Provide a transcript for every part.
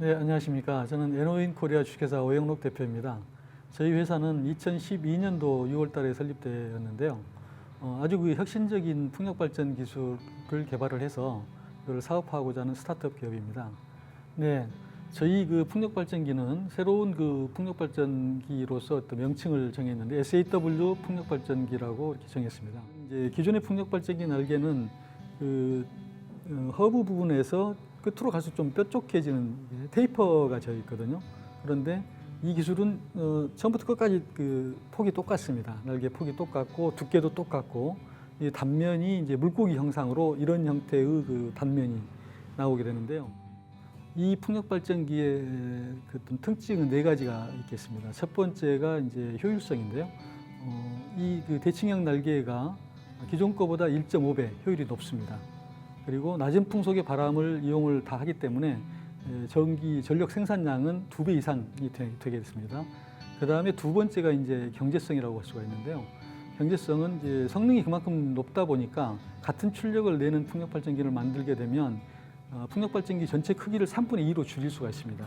네, 안녕하십니까. 저는 에노인 코리아 주식회사 오영록 대표입니다. 저희 회사는 2012년도 6월 달에 설립되었는데요. 어, 아주 그 혁신적인 풍력 발전 기술을 개발을 해서 이걸 사업화하고자 하는 스타트업 기업입니다. 네. 저희 그 풍력 발전기는 새로운 그 풍력 발전기로서 어떤 명칭을 정했는데 SAW 풍력 발전기라고 이렇게 정했습니다. 이제 기존의 풍력 발전기 날개는 그 어, 허브 부분에서 끝으로 갈수록 좀 뾰족해지는 테이퍼가 되어 있거든요. 그런데 이 기술은 어, 처음부터 끝까지 그 폭이 똑같습니다. 날개 폭이 똑같고 두께도 똑같고 이 단면이 이제 물고기 형상으로 이런 형태의 그 단면이 나오게 되는데요. 이 풍력 발전기의 그 특징은 네 가지가 있겠습니다. 첫 번째가 이제 효율성인데요. 어, 이그 대칭형 날개가 기존 거보다 1.5배 효율이 높습니다. 그리고 낮은 풍속의 바람을 이용을 다 하기 때문에 에, 전기 전력 생산량은 두 배 이상이 되, 게 됐습니다. 그 다음에 두 번째가 이제 경제성이라고 할 수가 있는데요. 경제성은 이제 성능이 그만큼 높다 보니까 같은 출력을 내는 풍력 발전기를 만들게 되면 어, 풍력 발전기 전체 크기를 3분의 2로 줄일 수가 있습니다.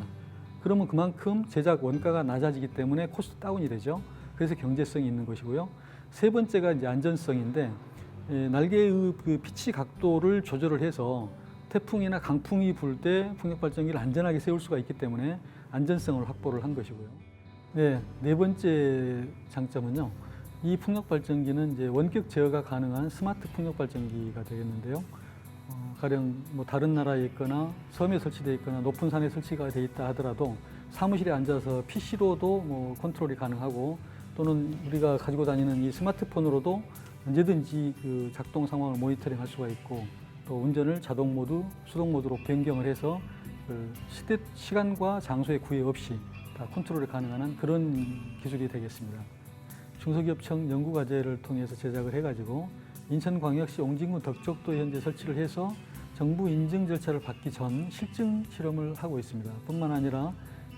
그러면 그만큼 제작 원가가 낮아지기 때문에 코스트 다운이 되죠. 그래서 경제성이 있는 것이고요. 세 번째가 이제 안전성인데 예, 날개의 그 피치 각도를 조절을 해서 태풍이나 강풍이 불 때 풍력 발전기를 안전하게 세울 수가 있기 때문에 안전성을 확보를 한 것이고요. 네, 네 번째 장점은요. 이 풍력 발전기는 이제 원격 제어가 가능한 스마트 풍력 발전기가 되겠는데요. 어, 가령 뭐 다른 나라에 있거나 섬에 설치되어 있거나 높은 산에 설치가 되어 있다 하더라도 사무실에 앉아서 PC로도 뭐 컨트롤이 가능하고 또는 우리가 가지고 다니는 이 스마트폰으로도 언제든지 그 작동 상황을 모니터링 할 수가 있고 또 운전을 자동 모드, 수동 모드로 변경을 해서 그 시대, 시간과 장소의 구애 없이 다 컨트롤이 가능한 그런 기술이 되겠습니다. 중소기업청 연구과제를 통해서 제작을 해가지고 인천광역시 옹진군 덕적도에 현재 설치를 해서 정부 인증 절차를 받기 전 실증 실험을 하고 있습니다. 뿐만 아니라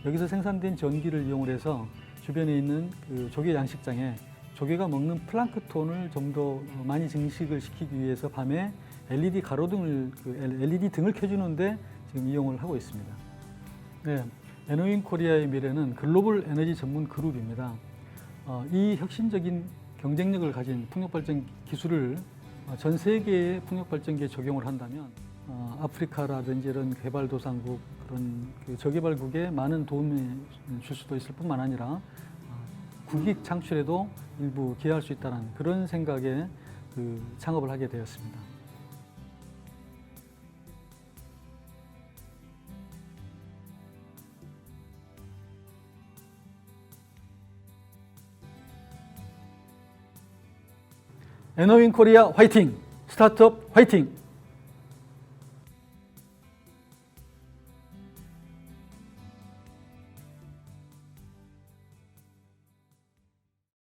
여기서 생산된 전기를 이용을 해서 주변에 있는 그 조개 양식장에 조개가 먹는 플랑크톤을 좀 더 많이 증식을 시키기 위해서 밤에 LED 가로등을 그 LED 등을 켜주는데 지금 이용을 하고 있습니다. 네, 에너윈 코리아의 미래는 글로벌 에너지 전문 그룹입니다. 어, 이 혁신적인 경쟁력을 가진 풍력 발전 기술을 어, 전 세계의 풍력 발전기에 적용을 한다면 어, 아프리카라든지 이런 개발도상국 그런 그 저개발국에 많은 도움을 줄 수도 있을 뿐만 아니라 어, 국익 창출에도 일부 기여할 수 있다는 그런 생각에 그 창업을 하게 되었습니다. 에너윈 코리아 화이팅! 스타트업 화이팅!